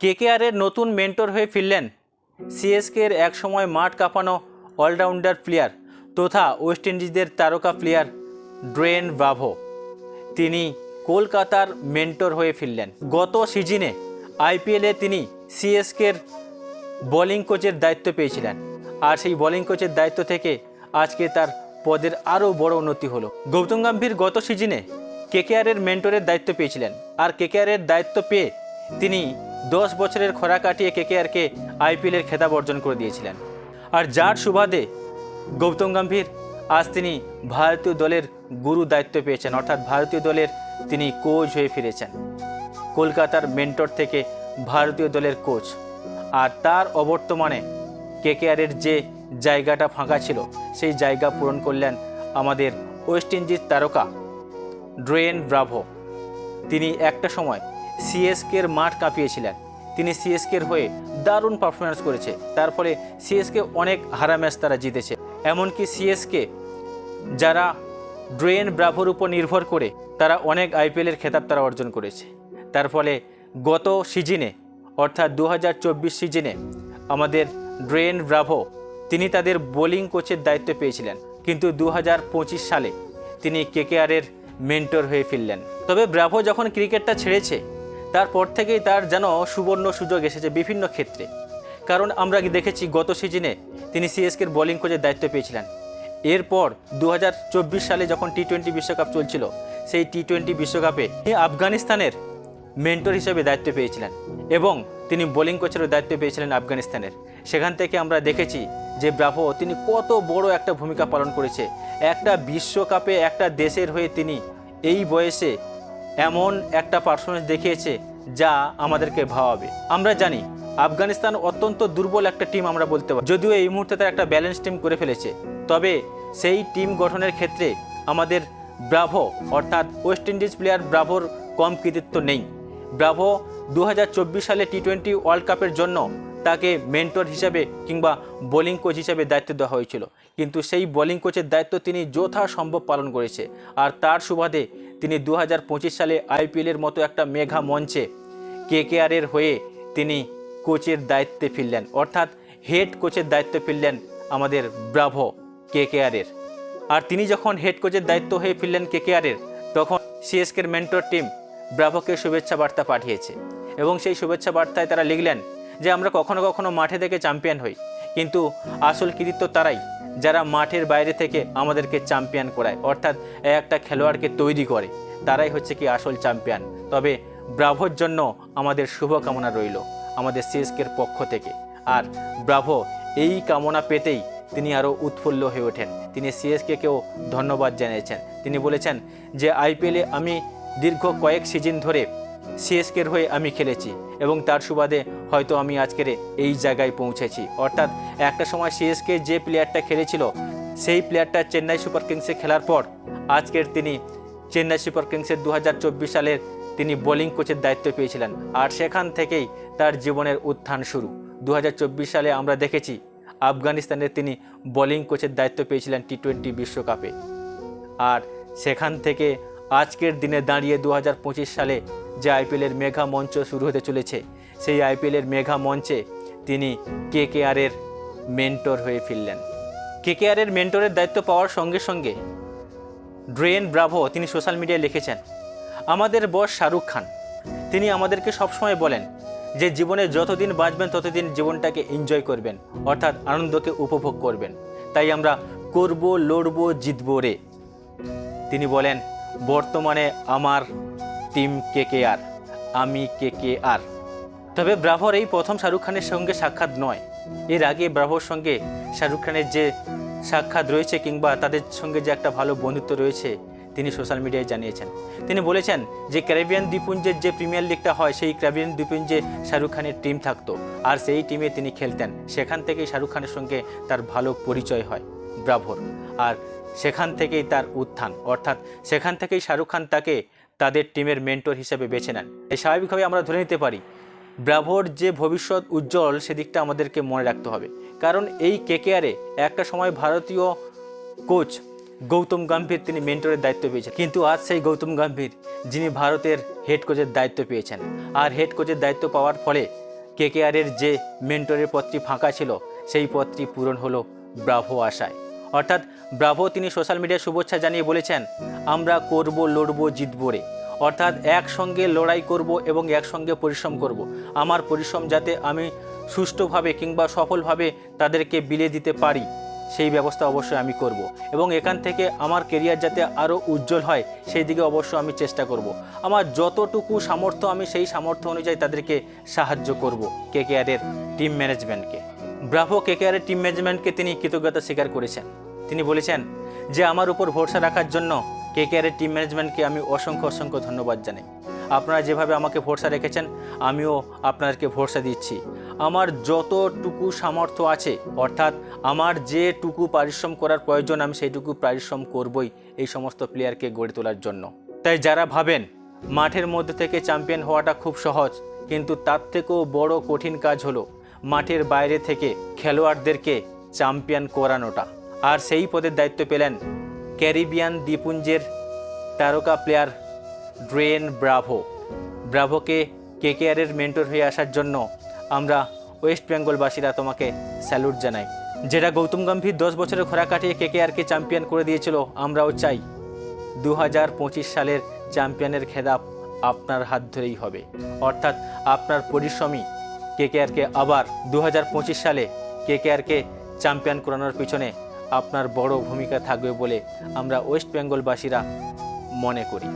কেকেআরের নতুন মেন্টর হয়ে ফিরলেন সিএসকের একসময় মাঠ কাঁপানো অলরাউন্ডার প্লেয়ার তথা ওয়েস্ট ইন্ডিজদের তারকা প্লেয়ার ড্রেন ব্রাভো তিনি কলকাতার মেন্টর হয়ে ফিরলেন। গত সিজনে আইপিএলে তিনি সিএসকের বোলিং কোচের দায়িত্ব পেয়েছিলেন আর সেই বোলিং কোচের দায়িত্ব থেকে আজকে তার পদের আরও বড় উন্নতি হলো। গৌতম গম্ভীর গত সিজনে কেকেআরের মেন্টরের দায়িত্ব পেয়েছিলেন আর কেকেআরের দায়িত্ব পেয়ে তিনি দশ বছরের খরা কাটিয়ে কেকেআরকে আইপিএলের খেতাব অর্জন করে দিয়েছিলেন। আর যার সুবাদে গৌতম গম্ভীর আজ তিনি ভারতীয় দলের গুরু দায়িত্ব পেয়েছেন, অর্থাৎ ভারতীয় দলের তিনি কোচ হয়ে ফিরেছেন। কলকাতার মেন্টর থেকে ভারতীয় দলের কোচ আর তার অবর্তমানে কেকেআরের যে জায়গাটা ফাঁকা ছিল, সেই জায়গা পূরণ করলেন আমাদের ওয়েস্ট ইন্ডিজ তারকা ড্রেন ব্রাভো। তিনি একটা সময় সিএসকের মাঠ কাঁপিয়েছিলেন। তিনি সিএসকের হয়ে দারুণ পারফরমেন্স করেছে। তার ফলে সিএসকে অনেক হারা ম্যাচ তারা জিতেছে। এমনকি সিএসকে যারা ড্রেন ব্রাভোর উপর নির্ভর করে, তারা অনেক আইপিএলের খেতাব তারা অর্জন করেছে। তার ফলে গত সিজনে অর্থাৎ দু হাজার চব্বিশ সিজনে আমাদের ড্রেন ব্রাভো তিনি তাদের বোলিং কোচের দায়িত্ব পেয়েছিলেন। কিন্তু দু হাজার পঁচিশ সালে তিনি কেকেআরের মেন্টর হয়ে ফিরলেন। তবে ব্রাভো যখন ক্রিকেটটা ছেড়েছে তারপর থেকেই তার যেন সুবর্ণ সুযোগ এসেছে বিভিন্ন ক্ষেত্রে। কারণ আমরা দেখেছি গত সিজনে তিনি সিএসকের বোলিং কোচের দায়িত্ব পেয়েছিলেন। এরপর দু হাজার চব্বিশ সালে যখন টি টোয়েন্টি বিশ্বকাপ চলছিল, সেই টি টোয়েন্টি বিশ্বকাপে তিনি আফগানিস্তানের মেন্টর হিসেবে দায়িত্ব পেয়েছিলেন এবং তিনি বোলিং কোচেরও দায়িত্ব পেয়েছিলেন আফগানিস্তানের। সেখান থেকে আমরা দেখেছি যে ব্রাভো তিনি কত বড় একটা ভূমিকা পালন করেছে। একটা বিশ্বকাপে একটা দেশের হয়ে তিনি এই বয়সে এমন একটা পারফরমেন্স দেখিয়েছে যা আমাদেরকে ভাবাবে। আমরা জানি, আফগানিস্তান অত্যন্ত দুর্বল একটা টিম আমরা বলতে পারি। যদিও এই মুহূর্তে তারা একটা ব্যালেন্স টিম করে ফেলেছে, তবে সেই টিম গঠনের ক্ষেত্রে আমাদের ব্রাভো, অর্থাৎ ওয়েস্ট ইন্ডিজ প্লেয়ার ব্রাভোর কম কৃতিত্ব নেই। ব্রাভো দু হাজার চব্বিশ সালে টি টোয়েন্টি ওয়ার্ল্ড কাপের জন্য তাকে মেন্টর হিসেবে কিংবা বোলিং কোচ হিসেবে দায়িত্ব দেওয়া হয়েছিল। কিন্তু সেই বোলিং কোচের দায়িত্ব তিনি যথাসম্ভব পালন করেছে। আর তার সুবাদে তিনি দু হাজার পঁচিশ সালে আইপিএলের মতো একটা মেঘা মঞ্চে কেকেআরের হয়ে তিনি কোচের দায়িত্বে ফিরলেন। অর্থাৎ হেড কোচের দায়িত্ব ফিরলেন আমাদের ব্রাভো কেকেআরের আর তিনি যখন হেড কোচের দায়িত্ব হয়ে ফিরলেন কেকেআরের তখন সিএসকের মেন্টর টিম ব্রাভোকে শুভেচ্ছা বার্তা পাঠিয়েছে। এবং সেই শুভেচ্ছা বার্তায় তারা লিখলেন যে আমরা কখনো কখনো মাঠে থেকে চ্যাম্পিয়ন হই। কিন্তু আসল কৃতিত্ব তারাই, যারা মাঠের বাইরে থেকে আমাদেরকে চ্যাম্পিয়ন করায়। অর্থাৎ একটা খেলোয়াড়কে তৈরি করে। তারাই হচ্ছে কি আসল চ্যাম্পিয়ন তবে ব্রাভোর জন্য আমাদের শুভকামনা রইল আমাদের সিএসকের পক্ষ থেকে। আর ব্রাভো, এই কামনা পেতেই তিনি আরও উৎফুল্ল হয়ে ওঠেন। তিনি সিএসকেকেও ধন্যবাদ জানিয়েছেন। তিনি বলেছেন যে, আইপিএলে আমি দীর্ঘ কয়েক সিজন ধরে সিএসকের হয়ে আমি খেলেছি এবং তার সুবাদে হয়তো আমি আজকের এই জায়গায় পৌঁছেছি। অর্থাৎ একটা সময় সিএসকে যে প্লেয়ারটা খেলেছিল, সেই প্লেয়ারটা চেন্নাই সুপার কিংসে খেলার পর আজকের তিনি চেন্নাই সুপার কিংসের দু হাজার চব্বিশ সালের তিনি বোলিং কোচের দায়িত্ব পেয়েছিলেন। আর সেখান থেকেই তার জীবনের উত্থান শুরু। দু হাজার চব্বিশ সালে আমরা দেখেছি আফগানিস্তানের তিনি বোলিং কোচের দায়িত্ব পেয়েছিলেন টি টোয়েন্টি বিশ্বকাপে। আর সেখান থেকে আজকের দিনে দাঁড়িয়ে দু হাজার পঁচিশ সালে যে আইপিএলের মেঘা মঞ্চ শুরু হতে চলেছে, সেই আইপিএলের মেঘা মঞ্চে তিনি কে কে কেআরের মেন্টর হয়ে ফিরলেন। কে কেআরের মেন্টরের দায়িত্ব পাওয়ার সঙ্গে সঙ্গে ড্রেন ব্রাভো তিনি সোশ্যাল মিডিয়ায় লিখেছেন, আমাদের বস শাহরুখ খান। তিনি আমাদেরকে সবসময় বলেন যে জীবনে যতদিন বাঁচবেন, ততদিন জীবনটাকে এনজয় করবেন, অর্থাৎ আনন্দকে উপভোগ করবেন। তাই আমরা করব, লড়ব, জিতব রে। তিনি বলেন বর্তমানে আমার টিম কে কে আর আমি কে কে আর তবে ব্রাভোর এই প্রথম শাহরুখ খানের সঙ্গে সাক্ষাৎ নয়। এর আগে ব্রাভোর সঙ্গে শাহরুখ খানের যে সাক্ষাৎ রয়েছে কিংবা তাদের সঙ্গে যে একটা ভালো বন্ধুত্ব রয়েছে, তিনি সোশ্যাল মিডিয়ায় জানিয়েছেন। তিনি বলেছেন যে, ক্যারিবিয়ান দ্বীপপুঞ্জের যে প্রিমিয়ার লিগটা হয়, সেই ক্যারিবিয়ান দ্বীপপুঞ্জে শাহরুখ খানের টিম থাকতো। আর সেই টিমে তিনি খেলতেন। সেখান থেকেই শাহরুখ খানের সঙ্গে তার ভালো পরিচয় হয়। ব্রাভোর। আর সেখান থেকেই তার উত্থান, অর্থাৎ সেখান থেকেই শাহরুখ খান তাকে তাদের টিমের মেন্টর হিসেবে বেছে নেন। এই স্বাভাবিকভাবে আমরা ধরে নিতে পারি, ব্রাভোর যে ভবিষ্যৎ উজ্জ্বল সেদিকটা আমাদেরকে মনে রাখতে হবে। কারণ এই কেকেআরে একটা সময় ভারতীয় কোচ গৌতম গম্ভীর তিনি মেন্টরের দায়িত্ব পেয়েছেন। কিন্তু আজ সেই গৌতম গম্ভীর, যিনি ভারতের হেড কোচের দায়িত্ব পেয়েছেন। আর হেড কোচের দায়িত্ব পাওয়ার ফলে কেকেআরের যে মেন্টরের পদটি ফাঁকা ছিল, সেই পদটি পূরণ হলো ব্রাভো আশায়। অর্থাৎ ব্রাভো তিনি সোশ্যাল মিডিয়ায় শুভেচ্ছা জানিয়ে বলেছেন, আমরা করব, লড়বো, জিতবো রে। অর্থাৎ একসঙ্গে লড়াই করব এবং একসঙ্গে পরিশ্রম করব। আমার পরিশ্রম যাতে আমি সুষ্ঠুভাবে কিংবা সফলভাবে তাদেরকে বিলে দিতে পারি, সেই ব্যবস্থা অবশ্যই আমি করব। এবং এখান থেকে আমার কেরিয়ার যাতে আরও উজ্জ্বল হয়, সেই দিকে অবশ্যই আমি চেষ্টা করব। আমার যতটুকু সামর্থ্য আমি সেই সামর্থ্য অনুযায়ী তাদেরকে সাহায্য করব। কেকেআরের টিম ম্যানেজমেন্টকে ব্রাভো কেকেআরের টিম ম্যানেজমেন্টকে তিনি কৃতজ্ঞতা স্বীকার করেছেন। তিনি বলেছেন যে, আমার উপর ভরসা রাখার জন্য কেকেআরের টিম ম্যানেজমেন্টকে আমি অসংখ্য অসংখ্য ধন্যবাদ জানাই। আপনারা যেভাবে আমাকে ভরসা রেখেছেন, আমিও আপনাদেরকে ভরসা দিচ্ছি। আমার যতটুকু সামর্থ্য আছে, অর্থাৎ আমার যেটুকু পরিশ্রম করার প্রয়োজন, আমি সেইটুকু পরিশ্রম করবই এই সমস্ত প্লেয়ারকে গড়ে তোলার জন্য। তাই যারা ভাবেন মাঠের মধ্যে থেকে চ্যাম্পিয়ন হওয়াটা খুব সহজ, কিন্তু তার থেকেও বড় কঠিন কাজ হলো মাঠের বাইরে থেকে খেলোয়াড়দেরকে চ্যাম্পিয়ন করানোটা। আর সেই পদের দায়িত্ব পেলেন ক্যারিবিয়ান দ্বীপুঞ্জের তারকা প্লেয়ার ড্রেন ব্রাভো। ব্রাভোকে কেকেআরের মেন্টর হয়ে আসার জন্য আমরা ওয়েস্ট বেঙ্গলবাসীরা তোমাকে স্যালুট জানাই। যেটা গৌতম গম্ভীর দশ বছরের খরা কাটিয়ে কেকেআরকে চ্যাম্পিয়ন করে দিয়েছিল, আমরাও চাই দু হাজার পঁচিশ সালের চ্যাম্পিয়নের খেতাব আপনার হাত ধরেই হবে। অর্থাৎ আপনার পরিশ্রমী কেকেআরকে আবার দু হাজার পঁচিশ সালে কেকেআরকে চ্যাম্পিয়ন করানোর পিছনে আপনার বড় ভূমিকা থাকবে বলে আমরা ওয়েস্ট বেঙ্গলবাসীরা মনে করি।